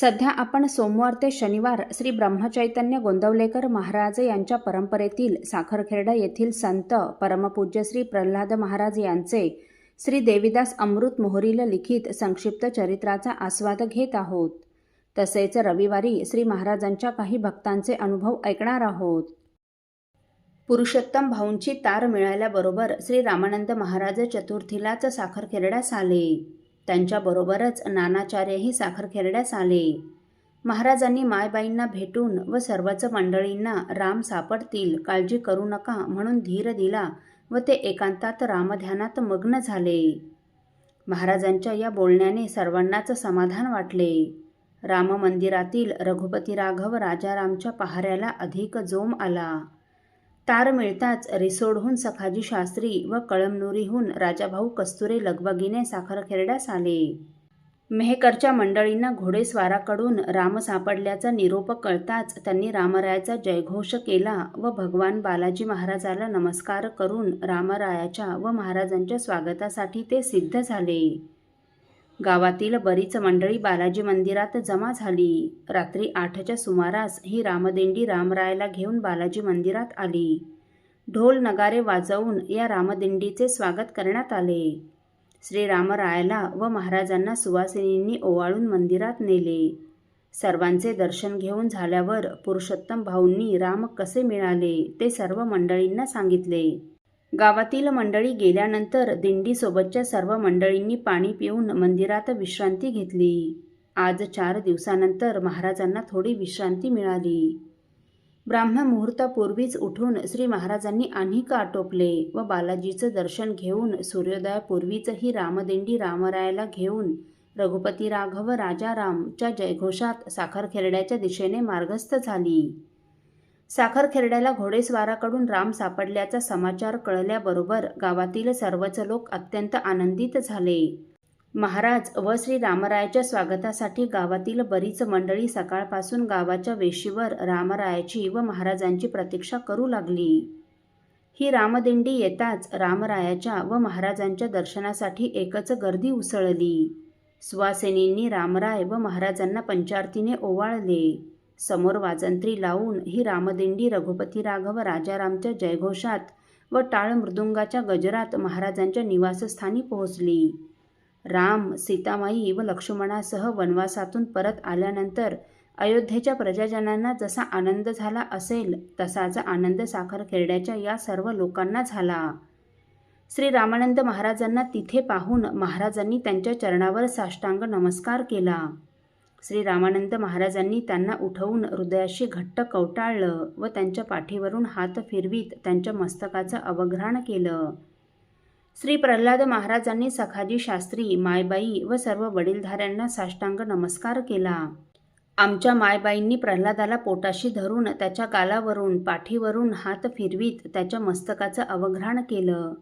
सध्या आपण सोमवार ते शनिवार श्री ब्रह्मचैतन्य गोंदवलेकर महाराज यांच्या परंपरेतील साखरखेर्डा येथील संत परमपूज्य श्री प्रल्हाद महाराज यांचे श्री देविदास अमृत मोहरील लिखित संक्षिप्त चरित्राचा आस्वाद घेत आहोत. तसेच रविवारी श्री महाराजांच्या काही भक्तांचे अनुभव ऐकणार आहोत. पुरुषोत्तम भाऊंची तार मिळाल्याबरोबर श्री रामानंद महाराज चतुर्थीलाच साखरखेरड्यास आले त्यांच्याबरोबरच नानाचार्यही साखरखेरड्यास आले. महाराजांनी मायबाईंना भेटून व सर्वच मंडळींना राम सापडतील काळजी करू नका म्हणून धीर दिला व ते एकांतात रामध्यानात मग्न झाले. महाराजांच्या या बोलण्याने सर्वांनाच समाधान वाटले. राम मंदिरातील रघुपती राघव राजारामच्या पहाऱ्याला अधिक जोम आला. तार मिळताच रिसोडहून सखाजी शास्त्री व कळमनुरीहून राजाभाऊ कस्तुरे लगबगीने साखरखेरड्यास आले. मेहकरच्या मंडळींना घोडेस्वाराकडून राम सापडल्याचा निरोप कळताच त्यांनी रामरायाचा जयघोष केला व भगवान बालाजी महाराजाला नमस्कार करून रामरायाच्या व महाराजांच्या स्वागतासाठी ते सिद्ध झाले. गावातील बरीच मंडळी बालाजी मंदिरात जमा झाली. रात्री आठच्या सुमारास ही रामदिंडी रामरायाला घेऊन बालाजी मंदिरात आली. ढोल नगारे वाजवून या रामदिंडीचे स्वागत करण्यात आले. श्रीरामरायला व महाराजांना सुवासिनींनी ओवाळून मंदिरात नेले. सर्वांचे दर्शन घेऊन झाल्यावर पुरुषोत्तम भाऊंनी राम कसे मिळाले ते सर्व मंडळींना सांगितले. गावातील मंडळी गेल्यानंतर दिंडीसोबतच्या सर्व मंडळींनी पाणी पिऊन मंदिरात विश्रांती घेतली. आज चार दिवसानंतर महाराजांना थोडी विश्रांती मिळाली. ब्राह्ममुहूर्तापूर्वीच उठून श्री महाराजांनी आणिक आटोपले व बालाजीचं दर्शन घेऊन सूर्योदयापूर्वीच ही रामदिंडी रामरायाला घेऊन रघुपती राघव राजारामच्या जयघोषात साखरखेरड्याच्या दिशेने मार्गस्थ झाली. साखरखेरड्याला घोडेस्वाराकडून राम सापडल्याचा समाचार कळल्याबरोबर गावातील सर्वच लोक अत्यंत आनंदित झाले. महाराज व श्री रामरायाच्या स्वागतासाठी गावातील बरीच मंडळी सकाळपासून गावाच्या वेशीवर रामरायाची व महाराजांची प्रतीक्षा करू लागली. ही रामदिंडी येताच रामरायाच्या व महाराजांच्या दर्शनासाठी एकच गर्दी उसळली. सुवासिनींनी रामराय व महाराजांना पंचारतीने ओवाळले. समोर वाजंत्री लावून ही रामदिंडी रघुपती राघव राजारामच्या जयघोषात व टाळ मृदुंगाच्या गजरात महाराजांच्या निवासस्थानी पोहोचली. राम सीतामाई व लक्ष्मणासह वनवासातून परत आल्यानंतर अयोध्येच्या प्रजाजनांना जसा आनंद झाला असेल तसाचा आनंद साखरखेरड्याच्या या सर्व लोकांना झाला. श्री रामानंद महाराजांना तिथे पाहून महाराजांनी त्यांच्या चरणावर साष्टांग नमस्कार केला. श्री रामानंद महाराजांनी त्यांना उठवून हृदयाशी घट्ट कवटाळलं व त्यांच्या पाठीवरून हात फिरवीत त्यांच्या मस्तकाचं अवघ्राण केलं. श्री प्रल्हाद महाराजांनी सखाजी शास्त्री मायबाई व सर्व वडीलधाऱ्यांना साष्टांग नमस्कार केला. आमच्या मायबाईंनी प्रल्हादाला पोटाशी धरून त्याच्या गालावरून पाठीवरून हात फिरवीत त्याच्या मस्तकाचं अवघ्राण केलं.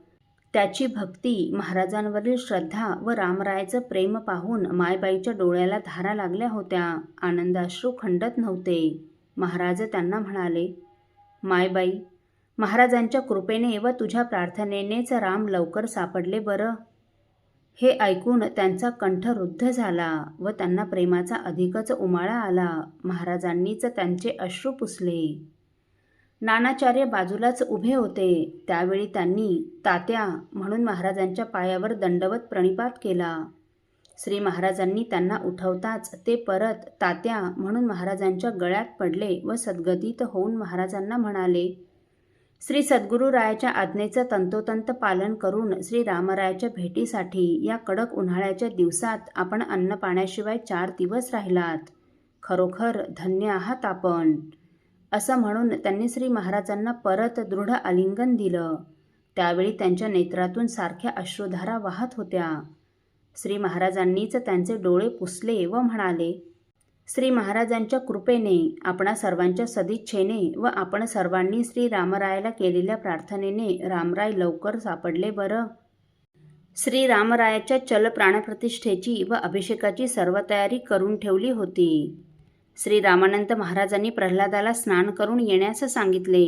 त्याची भक्ती महाराजांवरील श्रद्धा व रामरायाचं प्रेम पाहून मायबाईच्या डोळ्याला धारा लागल्या होत्या. आनंदाश्रू खंडत नव्हते. महाराज त्यांना म्हणाले मायबाई महाराजांच्या कृपेने व तुझ्या प्रार्थनेनेच राम लवकर सापडले बरं हे ऐकून त्यांचा कंठ रुद्ध झाला व त्यांना प्रेमाचा अधिकच उमाळा आला. महाराजांनीच त्यांचे अश्रू पुसले. नानाचार्य बाजूलाच उभे होते. त्यावेळी त्यांनी तात्या म्हणून महाराजांच्या पायावर दंडवत प्रणिपात केला. श्री महाराजांनी त्यांना उठवताच ते परत तात्या म्हणून महाराजांच्या गळ्यात पडले व सद्गतीत होऊन महाराजांना म्हणाले श्री सद्गुरुरायाच्या आज्ञेचं तंतोतंत पालन करून श्री रामरायाच्या भेटीसाठी या कडक उन्हाळ्याच्या दिवसात आपण अन्न पाण्याशिवाय चार दिवस राहिलात. खरोखर धन्य आहात आपण. असं म्हणून त्यांनी श्री महाराजांना परत दृढ आलिंगन दिलं. त्यावेळी त्यांच्या नेत्रातून सारख्या अश्रुधारा वाहत होत्या. श्री महाराजांनीच त्यांचे डोळे पुसले व म्हणाले श्री महाराजांच्या कृपेने आपणा सर्वांच्या सदिच्छेने व आपण सर्वांनी श्री रामरायाला केलेल्या प्रार्थनेने रामराय लवकर सापडले बरं. श्री रामरायाच्या चल प्राणप्रतिष्ठेची व अभिषेकाची सर्व तयारी करून ठेवली होती. श्री रामानंद महाराजांनी प्रल्हादाला स्नान करून येण्यास सांगितले.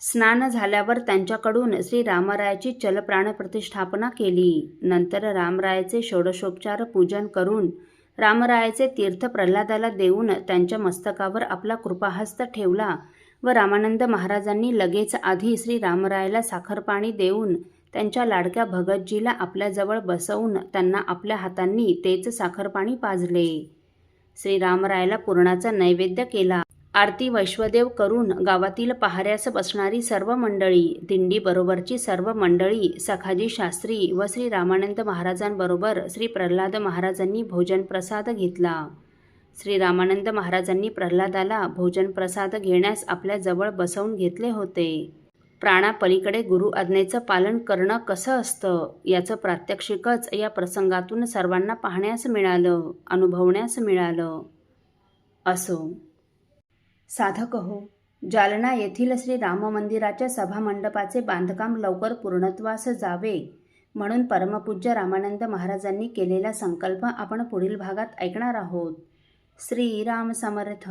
स्नान झाल्यावर त्यांच्याकडून श्री रामरायाची चलप्राण प्रतिष्ठापना केली. नंतर रामरायाचे षोडशोपचार पूजन करून रामरायाचे तीर्थ प्रल्हादाला देऊन त्यांच्या मस्तकावर आपला कृपाहस्त ठेवला व रामानंद महाराजांनी लगेच आधी श्री रामरायाला साखरपाणी देऊन त्यांच्या लाडक्या भगतजीला आपल्याजवळ बसवून त्यांना आपल्या हातांनी तेच साखरपाणी पाजले. श्री रामरायाला नैवेद्य केला. आरती वैश्वदेव करून गावातील पहाऱ्यास बसणारी सर्व मंडळी दिंडीबरोबरची सर्व मंडळी सखाजी शास्त्री व श्री रामानंद महाराजांबरोबर श्री प्रल्हाद महाराजांनी भोजन प्रसाद घेतला. श्री रामानंद महाराजांनी प्रल्हादाला भोजन प्रसाद घेण्यास आपल्या जवळ बसवून घेतले होते. प्राणापलीकडे गुरु आज्ञेचं पालन करणं कसं असतं? याचं प्रात्यक्षिकच या प्रसंगातून सर्वांना पाहण्यास मिळालं अनुभवण्यास मिळालं. असो. साधक हो जालना येथील श्री राम मंदिराच्या सभामंडपाचे बांधकाम लवकर पूर्णत्वास जावे म्हणून परमपूज्य रामानंद महाराजांनी केलेला संकल्प आपण पुढील भागात ऐकणार आहोत. श्रीराम समर्थ.